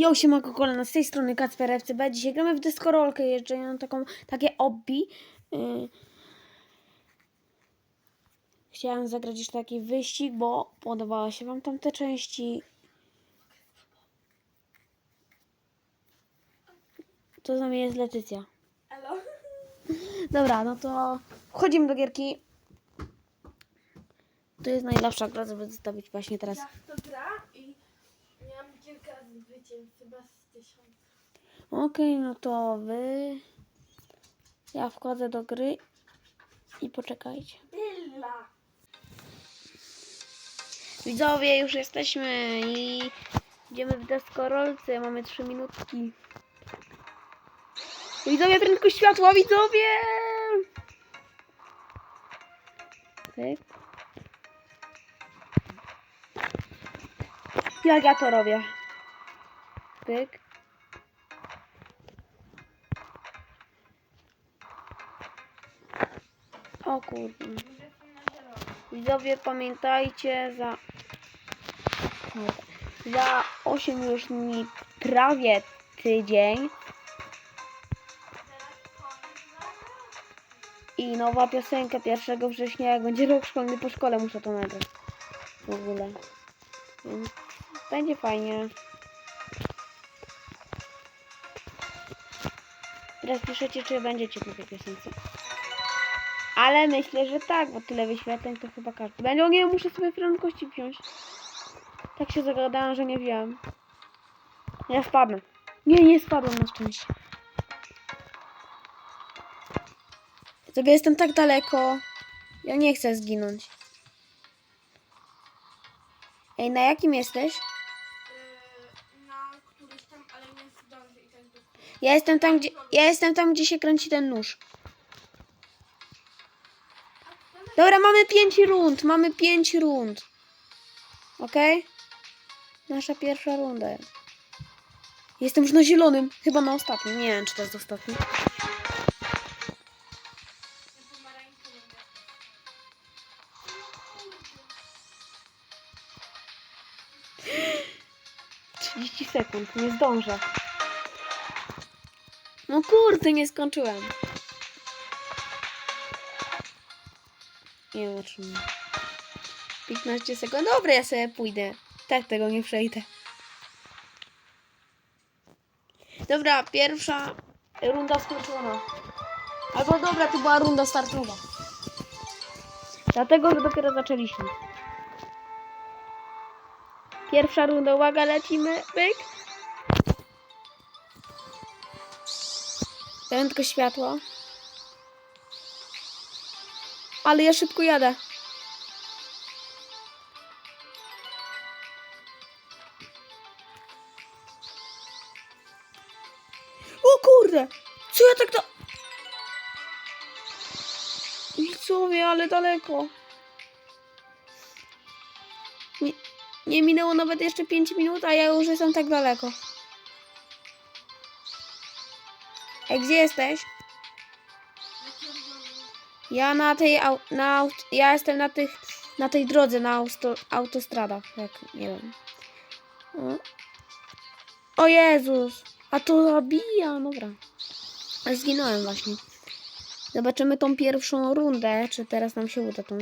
Jo, siemanko kolana, z tej strony Kacper FCB. Dzisiaj gramy w deskorolkę, jeszcze mam taką, takie obbi. Yy. Chciałem zagrać jeszcze taki wyścig, bo podobała się wam tamte części. To za mnie jest Letycja. Elo. Dobra, no to wchodzimy do gierki. To jest najlepsza gra, żeby zostawić właśnie teraz. Jak to gra zwycięstw, chyba z tysiąc. Okej, no to wy. Ja wchodzę do gry i poczekajcie. Widzowie, już jesteśmy i idziemy w deskorolce. Mamy 3 minutki. Widzowie, prędkość światła, widzowie! Pyk. Jak ja to robię? Pyk. O kurde. Widzowie, pamiętajcie za... Za 8 już dni, prawie tydzień. I nowa piosenka 1 września, jak będzie rok szkolny po szkole, muszę to nagrać. W ogóle. Więc będzie fajnie. Teraz piszecie, czy będziecie na tej piosence. Ale myślę, że tak, bo tyle wyświetleń to chyba każdy. Będzie, nie, muszę sobie prędkości wziąć. Tak się zagadałam, że nie wziąłem. Ja spadnę. Nie, nie spadłem na szczęście. Sobie jestem tak daleko. Ja nie chcę zginąć. Ej, na jakim jesteś? Ja jestem tam, gdzie, ja jestem tam, gdzie się kręci ten nóż. Dobra, mamy pięć rund, mamy pięć rund. Okej? Nasza pierwsza runda. Jestem już na zielonym, chyba na ostatnim. Nie wiem, czy to jest ostatni. 30 sekund, nie zdążę. No kurde, nie skończyłem. Nie otrzymuję. 15 sekund. Dobra, ja sobie pójdę. Tak tego nie przejdę. Dobra, pierwsza runda skończona. Albo dobra, to była runda startowa. Dlatego, że dopiero zaczęliśmy. Pierwsza runda, uwaga, lecimy. Pyk. Prędkość światła. Ale ja szybko jadę. O kurde! Co ja tak da... Widzowie, ale daleko. Nie, nie minęło nawet jeszcze 5 minut, a ja już jestem tak daleko. Ej, gdzie jesteś? Ja na tej, au, na, ja jestem na tych, na tej drodze, na autostradach, jak, nie wiem. O. o Jezus, a to zabija, dobra. A Zginąłem właśnie. Zobaczymy tą pierwszą rundę, czy teraz nam się uda tą.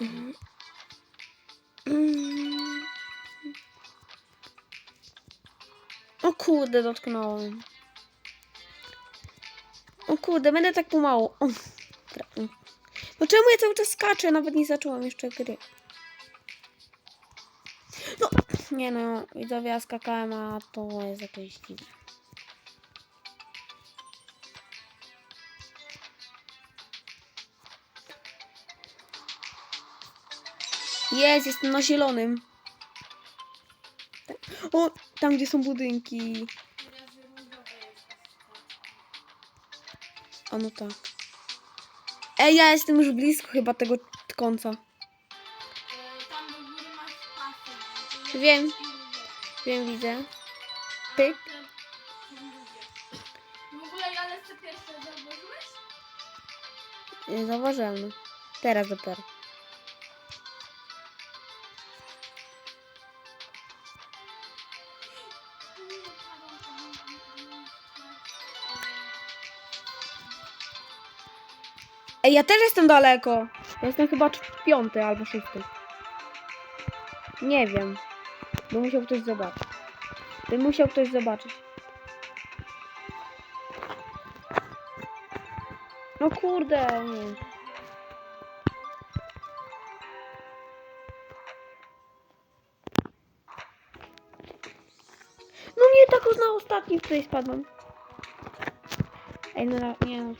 Mhm. Mm. O kurde, dotknąłem. O kurde, będę tak pomału. O, no czemu ja cały czas skaczę? Nawet nie zacząłem jeszcze gry. No, nie no, widzowie, ja skakałem, a to jest jakieś dziwne. Jest, jestem na zielonym. Tak. O, tam gdzie są budynki. A no tak. Ej, ja jestem już blisko chyba tego końca. Wiem. Wiem, widzę. Pyk. W ogóle ja lecę pierwsze, zauważyłeś? Nie Zauważyłem. Teraz dopiero. Ej, ja też jestem daleko. Ja jestem chyba piąty albo szósty. Nie wiem. By musiał ktoś zobaczyć. By musiał ktoś zobaczyć. No kurde, nie. No nie, tak już na ostatni tutaj spadłem. Ej, no nie no.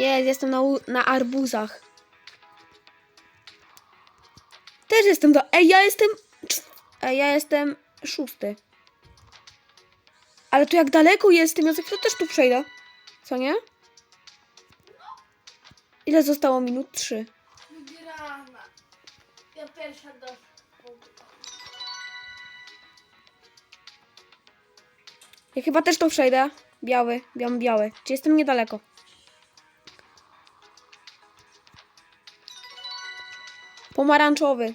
Jest, jestem na, na arbuzach. Też jestem do... Ej, ja jestem... Ej, ja jestem szósty. Ale to jak daleko jestem, ja za chwilę też tu przejdę. Co nie? Ile zostało minut? Trzy. Wygrana. Ja pierwsza doszła. Ja chyba też tu przejdę. Biały, biały, biały. Czy jestem niedaleko? Pomarańczowy.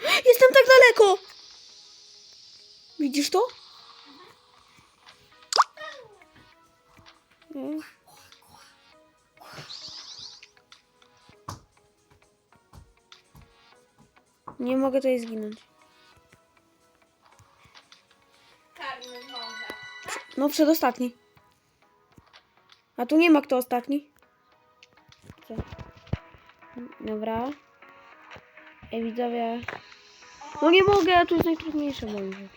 Jestem tak daleko! Widzisz to? Nie. Nie mogę tutaj zginąć. No przedostatni. A tu nie ma kto ostatni. Dobra. Ej widzowie. No nie mogę, tu jest najtrudniejsze moim zdaniem.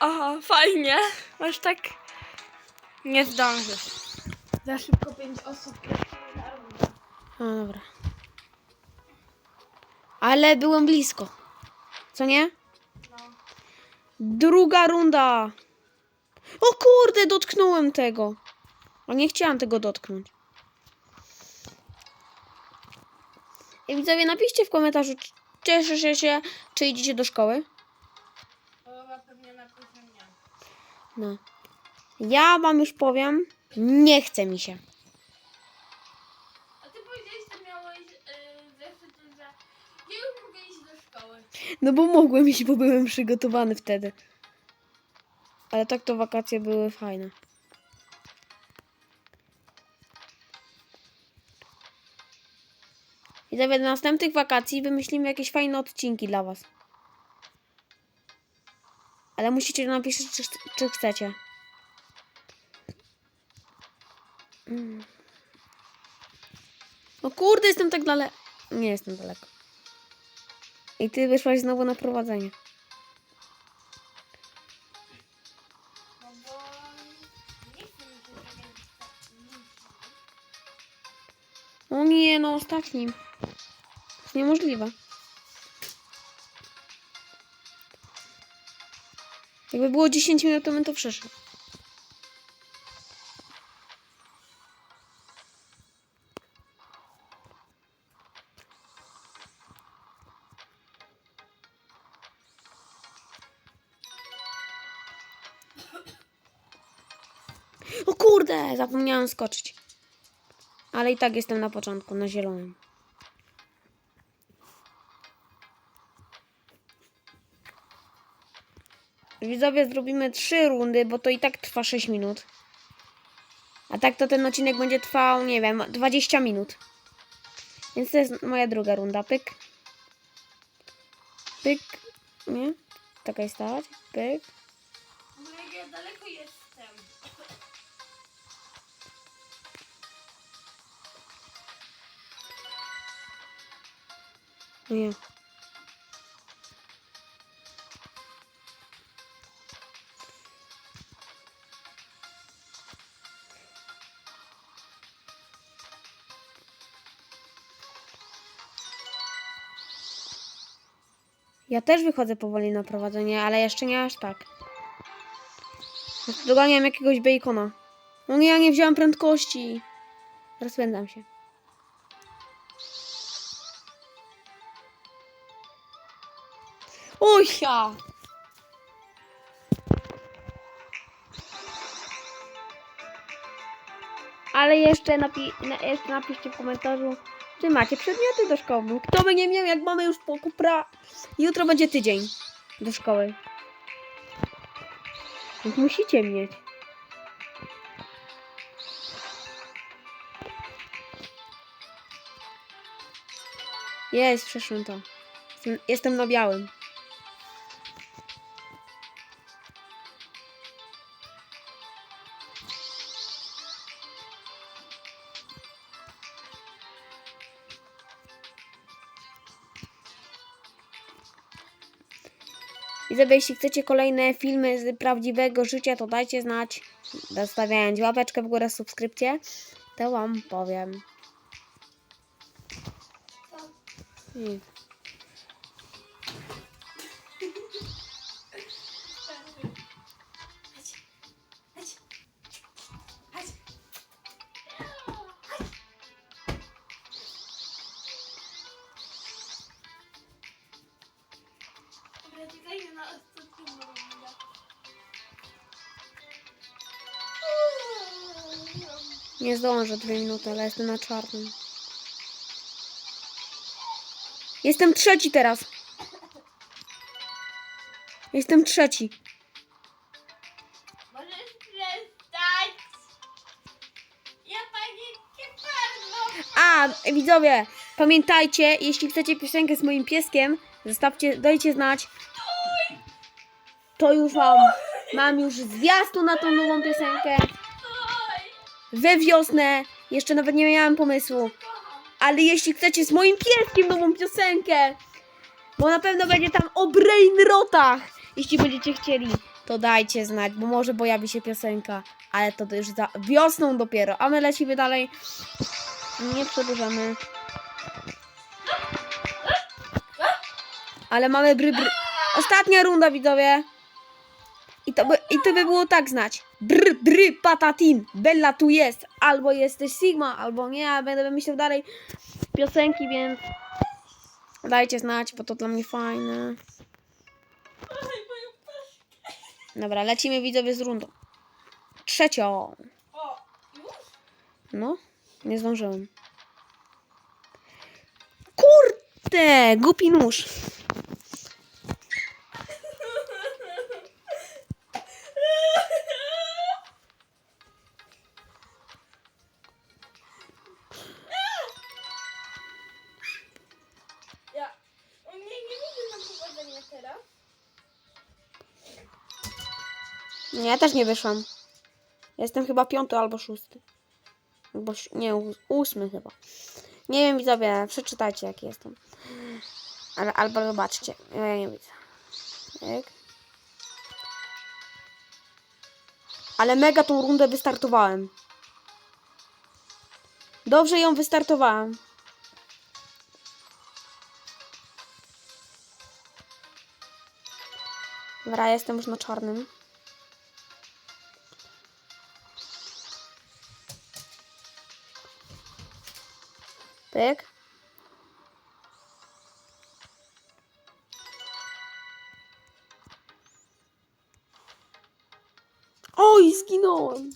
Aha, fajnie. Masz tak... Nie zdążysz. Za szybko pięć osób. No dobra. Ale byłem blisko. Co nie? No. Druga runda. O kurde, dotknąłem tego. A nie chciałam tego dotknąć. I widzowie, napiszcie w komentarzu, cieszycie się, czy idziecie do szkoły. Połowa pewnie napisze nie. No. Ja wam już powiem, nie chce mi się. A ty powiedziałeś, że miałeś yy, że ja już mogę iść do szkoły. No bo mogłem iść, bo byłem przygotowany wtedy. Ale tak to wakacje były fajne. I nawet na następnych wakacji wymyślimy jakieś fajne odcinki dla was. Ale musicie napisać, czy, czy chcecie. Mm. O kurde, jestem tak daleko. Nie jestem daleko. I ty wyszłaś znowu na prowadzenie. No nie O nie, no ostatni. To jest niemożliwe. Jakby było 10 minut, to bym to przeszedł. Kurde, zapomniałam skoczyć. Ale i tak jestem na początku, na zielonym. Widzowie, zrobimy trzy rundy, bo to i tak trwa 6 minut. A tak to ten odcinek będzie trwał, nie wiem, 20 minut. Więc to jest moja druga runda. Pyk. Pyk. Nie? Taka jest stać. Pyk. Daleko jestem. Nie. Ja też wychodzę powoli na prowadzenie, ale jeszcze nie aż tak. Doganiam jakiegoś bacona. No nie, ja nie wziąłem prędkości. Rozpędzam się. Ja! Ale jeszcze, napi na, jeszcze napiszcie w komentarzu, czy macie przedmioty do szkoły. Kto by nie miał, jak mamy już po kupra... Jutro będzie tydzień do szkoły. Więc musicie mieć. Jest, przeszłem to. Jestem, jestem na białym. I żeby jeśli chcecie kolejne filmy z prawdziwego życia, to dajcie znać, zostawiając łapeczkę w górę, subskrypcję, to wam powiem. Nie zdążę dwie minuty, ale jestem na czarnym. Jestem trzeci teraz. Jestem trzeci. Możesz przestać? Ja bardzo. A, widzowie, pamiętajcie, jeśli chcecie piosenkę z moim pieskiem, zostawcie, dajcie znać. To już mam, mam już zwiastun na tą nową piosenkę. We wiosnę, jeszcze nawet nie miałem pomysłu. Ale jeśli chcecie z moim pieskiem nową piosenkę, bo na pewno będzie tam o brainrotach, jeśli będziecie chcieli, to dajcie znać, bo może pojawi się piosenka, ale to już za wiosną dopiero, a my lecimy dalej. Nie przedłużamy. Ale mamy bry, bry. Ostatnia runda, widzowie. I to, by, I to by było tak znać. Bry, patatin. Bella tu jest. Albo jesteś Sigma, albo nie. Ja będę wymyślał dalej piosenki, więc dajcie znać, bo to dla mnie fajne. Dobra, lecimy widzowie z rundą. Trzecią. O, już? No, nie zdążyłem. Kurde, głupi nóż. Nie, ja też nie wyszłam. Jestem chyba piąty albo szósty. Albo, nie, ós- ósmy chyba. Nie wiem, widzowie, przeczytajcie jaki jestem. Ale, albo zobaczcie. Ja nie widzę. Tak. Ale mega tą rundę wystartowałem. Dobrze ją wystartowałem. Dobra, jestem już na czarnym. Pyk. Oj, zginąłem.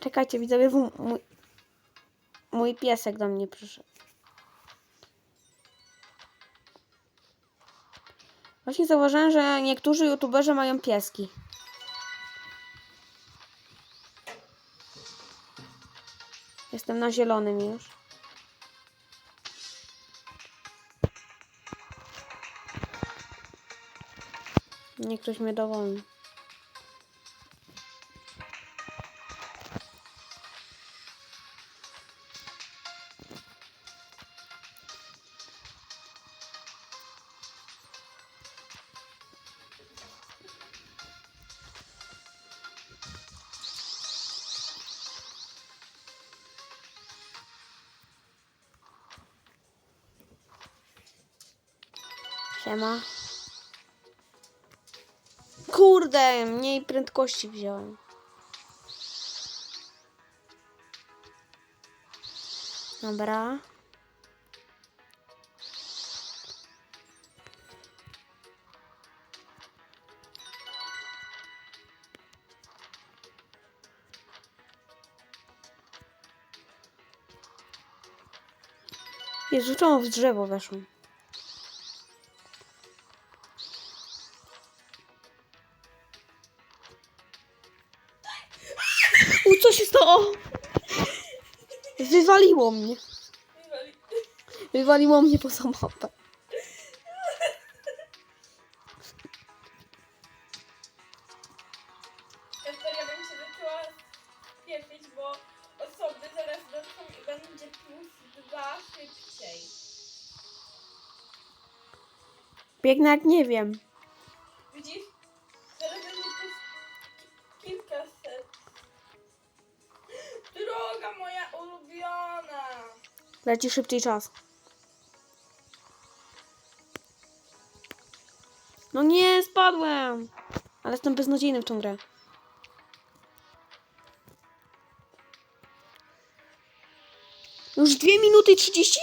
Czekajcie, widzowie, mój, mój piesek do mnie przyszedł. Właśnie zauważyłem, że niektórzy youtuberzy mają pieski. Jestem na zielonym już. Niech ktoś mnie dowolni. Siema. Kurde, mniej prędkości wziąłem. Dobra. Jezu, czemu w drzewo weszło? Stało? Wywaliło mnie. Wywali. Wywaliło mnie poza mapę. Ja bym się zaczęła spieszyć, bo osoby zaraz i będzie plus dwa szybciej. Biegnę jak nie wiem. Leci szybciej czas. No nie, spadłem. Ale jestem beznadziejny w tą grę. Już 2 minuty i 30?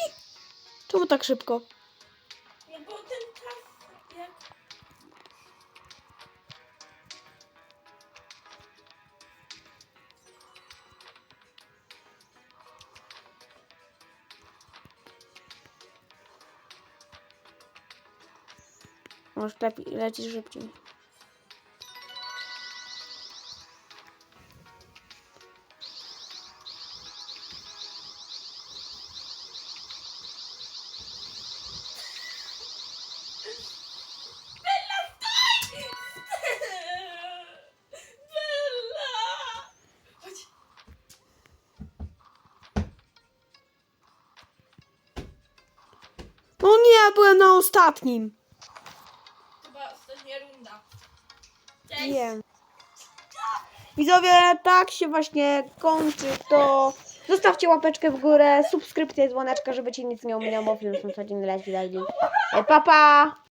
Czemu tak szybko? Może lepiej, leci szybciej. No nie, byłem na ostatnim. Wiem. Widzowie, tak się właśnie kończy to. Zostawcie łapeczkę w górę, subskrypcję, dzwoneczka, żeby cię nic nie ominęło. Film są codziennie leci, leci. Pa, pa!